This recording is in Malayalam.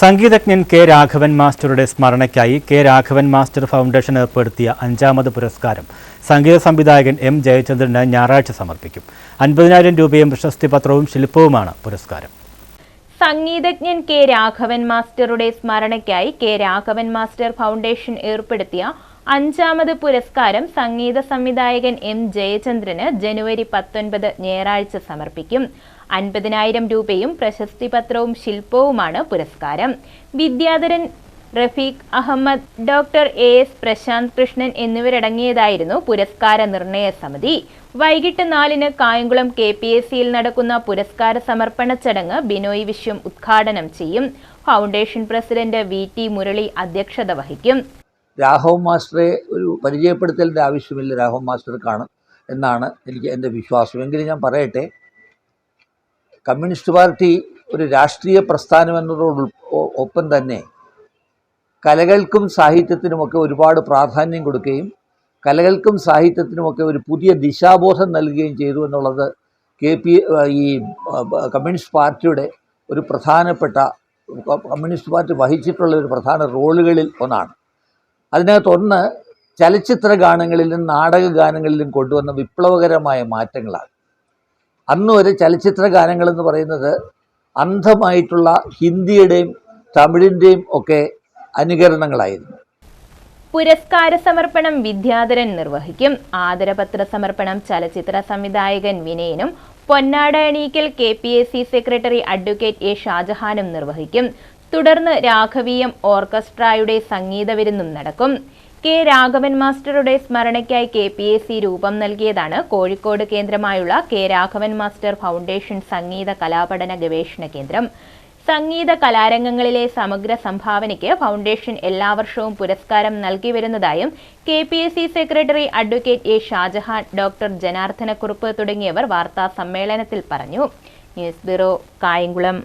സംഗീതജ്ഞൻ കെ രാഘവൻ മാസ്റ്ററുടെ സ്മരണയ്ക്കായി കെ രാഘവൻ മാസ്റ്റർ ഫൗണ്ടേഷൻ ഏർപ്പെടുത്തിയ അഞ്ചാമത് പുരസ്കാരം സംഗീത സംവിധായകൻ എം ജയചന്ദ്രന് ഞായറാഴ്ച സമർപ്പിക്കും. അൻപതിനായിരം രൂപയും പ്രശസ്തി പത്രവും ശില്പവുമാണ് പുരസ്കാരം. സംഗീതജ്ഞൻ കെ രാഘവൻ മാസ്റ്ററുടെ സ്മരണയ്ക്കായി കെ രാഘവൻ മാസ്റ്റർ ഫൗണ്ടേഷൻ ഏർപ്പെടുത്തിയ അഞ്ചാമത് പുരസ്കാരം സംഗീത സംവിധായകൻ എം ജയചന്ദ്രന് ജനുവരി പത്തൊൻപത് ഞായറാഴ്ച സമർപ്പിക്കും. അൻപതിനായിരം രൂപയും പ്രശസ്തി പത്രവും ശില്പവുമാണ് പുരസ്കാരം. Vidyadharan Rafeeq Ahmed doctor A S Prashanth Krishnan എന്നിവരടങ്ങിയതായിരുന്നു പുരസ്കാര നിർണയ സമിതി. വൈകിട്ട് നാലിന് കായംകുളം കെ പി എസ് സിയിൽ നടക്കുന്ന പുരസ്കാര സമർപ്പണ ചടങ്ങ് ബിനോയ് വിശ്വം ഉദ്ഘാടനം ചെയ്യും. Foundation president V T Murali അധ്യക്ഷത വഹിക്കും. രാഘവൻ മാസ്റ്ററെ ഒരു പരിചയപ്പെടുത്തലിന്റെ ആവശ്യമില്ല. രാഘവ് മാസ്റ്റർ കാണും എന്നാണ് എനിക്ക് എന്റെ വിശ്വാസം. എങ്കിലും ഞാൻ പറയട്ടെ കമ്മ്യൂണിസ്റ്റ് പാർട്ടി ഒരു രാഷ്ട്രീയ പ്രസ്ഥാനം എന്നതോട് ഒപ്പം തന്നെ കലകൾക്കും സാഹിത്യത്തിനുമൊക്കെ ഒരുപാട് പ്രാധാന്യം കൊടുക്കുകയും കലകൾക്കും സാഹിത്യത്തിനുമൊക്കെ ഒരു പുതിയ ദിശാബോധം നൽകുകയും ചെയ്തു എന്നുള്ളത് കെ പി ഈ കമ്മ്യൂണിസ്റ്റ് പാർട്ടിയുടെ ഒരു പ്രധാനപ്പെട്ട കമ്മ്യൂണിസ്റ്റ് പാർട്ടി വഹിച്ചിട്ടുള്ള ഒരു പ്രധാന റോളുകളിൽ ഒന്നാണ്. അതിനകത്തൊന്ന് ചലച്ചിത്ര ഗാനങ്ങളിലും നാടക ഗാനങ്ങളിലും കൊണ്ടുവന്ന വിപ്ലവകരമായ മാറ്റങ്ങളാണ്. അന്ന് വരെ ചലച്ചിത്ര ഗാനങ്ങളെന്ന് പറയുന്നത് അന്ധമായിട്ടുള്ള ഹിന്ദിയുടെയും തമിഴിന്റെയും ഒക്കെ അനുകരണങ്ങളായിരുന്നു. പുരസ്കാര സമർപ്പണം വിദ്യാധരൻ നിർവഹിക്കും. ആദരപത്ര സമർപ്പണം ചലച്ചിത്ര സംവിധായകൻ വിനയനും പൊന്നാട അണീക്കൽ K P S C secretary advocate A ഷാജഹാനും നിർവഹിക്കും. തുടർന്ന് രാഘവീയം ഓർക്കസ്ട്രയുടെ സംഗീത വിരുന്നും നടക്കും. കെ രാഘവൻ മാസ്റ്ററുടെ സ്മരണയ്ക്കായി കെ പി എസ് സി രൂപം നൽകിയതാണ് കോഴിക്കോട് കേന്ദ്രമായുള്ള കെ രാഘവൻ മാസ്റ്റർ ഫൗണ്ടേഷൻ സംഗീത കലാപഠന ഗവേഷണ കേന്ദ്രം. സംഗീത കലാരംഗങ്ങളിലെ സമഗ്ര സംഭാവനയ്ക്ക് ഫൗണ്ടേഷൻ എല്ലാ വർഷവും പുരസ്കാരം നൽകി വരുന്നതായും K P S C secretary advocate A Shajahan doctor Janardhanakurup തുടങ്ങിയവർ വാർത്താ സമ്മേളനത്തിൽ പറഞ്ഞു. News bureau Kayamkulam.